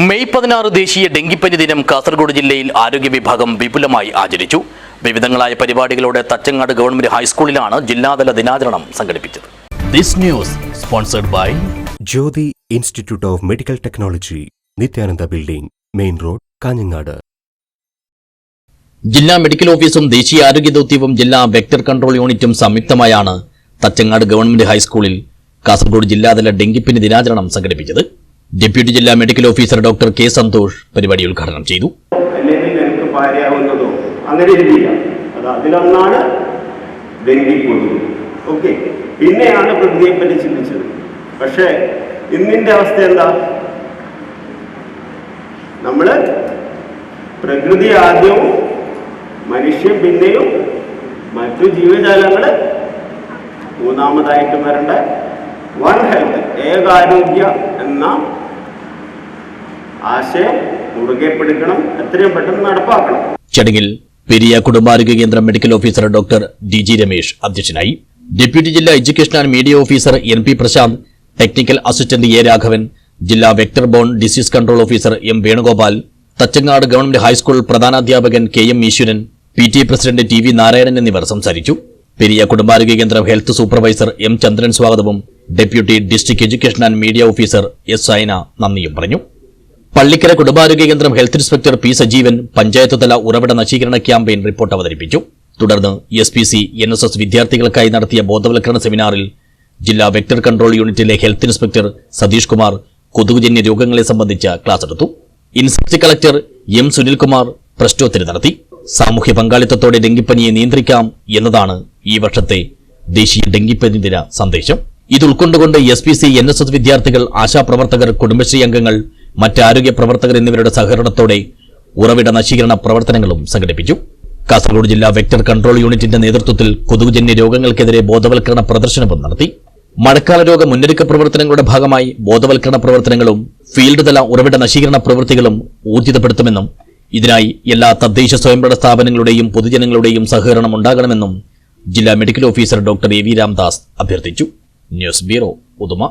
May പതിനാറ് ദേശീയ ഡെങ്കിപ്പനി ദിനം കാസർഗോഡ് ജില്ലയിൽ ആരോഗ്യ വിഭാഗം വിപുലമായി ആചരിച്ചു. വിവിധങ്ങളായ പരിപാടികളോടെ തച്ചങ്ങാട് ഗവൺമെന്റ് ഹൈസ്കൂളിലാണ് ജില്ലാതല ദിനാചരണം സംഘടിപ്പിച്ചത്. This news sponsored by Jyothi institute of medical technology Nithyananda building main road Kanhangad. ജില്ലാ മെഡിക്കൽ ഓഫീസും ദേശീയ ആരോഗ്യ ദൗത്യവും ജില്ലാ വെക്ടർ കൺട്രോൾ യൂണിറ്റും സംയുക്തമായാണ് തച്ചങ്ങാട് ഗവൺമെന്റ് ഹൈസ്കൂളിൽ കാസർഗോഡ് ജില്ലാതല ഡെങ്കിപ്പനി ദിനാചരണം സംഘടിപ്പിച്ചത്. ഡെപ്യൂട്ടി ജില്ലാ medical officer doctor K Santhosh പരിപാടി ഉദ്ഘാടനം ചെയ്തു. എനിക്ക് ഭാര്യയാവുന്നതോ അങ്ങനെ ഇല്ല. അത് അതിലൊന്നാണ് ഡെങ്കിക്കൊതു ഓക്കെ. പിന്നെയാണ് പ്രകൃതിയെ പറ്റി ചിന്തിച്ചത്. പക്ഷേ ഇന്നിന്റെ അവസ്ഥ എന്താ? നമ്മൾ പ്രകൃതി ആദ്യവും മനുഷ്യൻ പിന്നെയും മറ്റു ജീവജാലങ്ങൾ മൂന്നാമതായിട്ട് വരേണ്ട. വൺ ഹെൽത്ത് ഏകാരോഗ്യ എന്ന ആശയം മുറുകെ പിടിക്കണം എത്രയും പെട്ടെന്ന് നടപ്പാക്കണം. ചടങ്ങിൽ പെരിയ കുടുംബാരോഗ്യ കേന്ദ്രം medical officer doctor D G Ramesh അധ്യക്ഷനായി. ഡെപ്യൂട്ടി ജില്ലാ education and media officer N P Prashanth technical assistant A Raghavan ജില്ലാ vector borne disease control officer M Venugopal Thachangad government high school പ്രധാനാധ്യാപകൻ K M Eswaran P T president T V Narayanan എന്നിവർ സംസാരിച്ചു. പെരിയ കുടുംബാരോഗ്യ കേന്ദ്രം health supervisor M Chandran സ്വാഗതവും deputy district education and media officer S Saina നന്ദിയും പറഞ്ഞു. പള്ളിക്കര കുടുംബാരോഗ്യ കേന്ദ്രം health inspector P Sajeevan panchayat തല ഉറവിട നശീകരണ ക്യാമ്പയിൻ റിപ്പോർട്ട് അവതരിപ്പിച്ചു. തുടർന്ന് S P C N S S വിദ്യാർത്ഥികൾക്കായി നടത്തിയ ബോധവൽക്കരണ സെമിനാറിൽ ജില്ലാ വെക്ടർ കൺട്രോൾ യൂണിറ്റിലെ ഹെൽത്ത് ഇൻസ്പെക്ടർ സതീഷ് കുമാർ കൊതുകുജന്യ രോഗങ്ങളെ സംബന്ധിച്ച ക്ലാസ് എടുത്തു. ഇൻസ്പെക്ടർ കളക്ടർ എം സുനിൽകുമാർ പ്രശ്നോത്തരി നടത്തി. സാമൂഹ്യ പങ്കാളിത്തത്തോടെ ഡെങ്കിപ്പനിയെ നിയന്ത്രിക്കാം എന്നതാണ് ഈ വർഷത്തെ ദേശീയ ഡെങ്കിപ്പനി ദിന സന്ദേശം. ഇത് ഉൾക്കൊണ്ടുകൊണ്ട് S P C N S S വിദ്യാർത്ഥികൾ ആശാപ്രവർത്തകർ കുടുംബശ്രീ അംഗങ്ങൾ മറ്റ് ആരോഗ്യ പ്രവർത്തകർ എന്നിവരുടെ സഹകരണത്തോടെ ഉറവിട നശീകരണ പ്രവർത്തനങ്ങളും സംഘടിപ്പിച്ചു. കാസർഗോഡ് ജില്ലാ വെക്ടർ കൺട്രോൾ യൂണിറ്റിന്റെ നേതൃത്വത്തിൽ കൊതുകുജന്യ രോഗങ്ങൾക്കെതിരെ ബോധവൽക്കരണ പ്രദർശനവും നടത്തി. മഴക്കാല രോഗ മുന്നൊരുക്ക പ്രവർത്തനങ്ങളുടെ ഭാഗമായി ബോധവൽക്കരണ പ്രവർത്തനങ്ങളും ഫീൽഡ് തല ഉറവിട നശീകരണ പ്രവൃത്തികളും ഊർജിതപ്പെടുത്തുമെന്നും ഇതിനായി എല്ലാ തദ്ദേശ സ്വയംഭരണ സ്ഥാപനങ്ങളുടെയും പൊതുജനങ്ങളുടെയും സഹകരണം ഉണ്ടാകണമെന്നും ജില്ലാ medical officer doctor A V Ramdas അഭ്യർത്ഥിച്ചു. News bureau Uduma.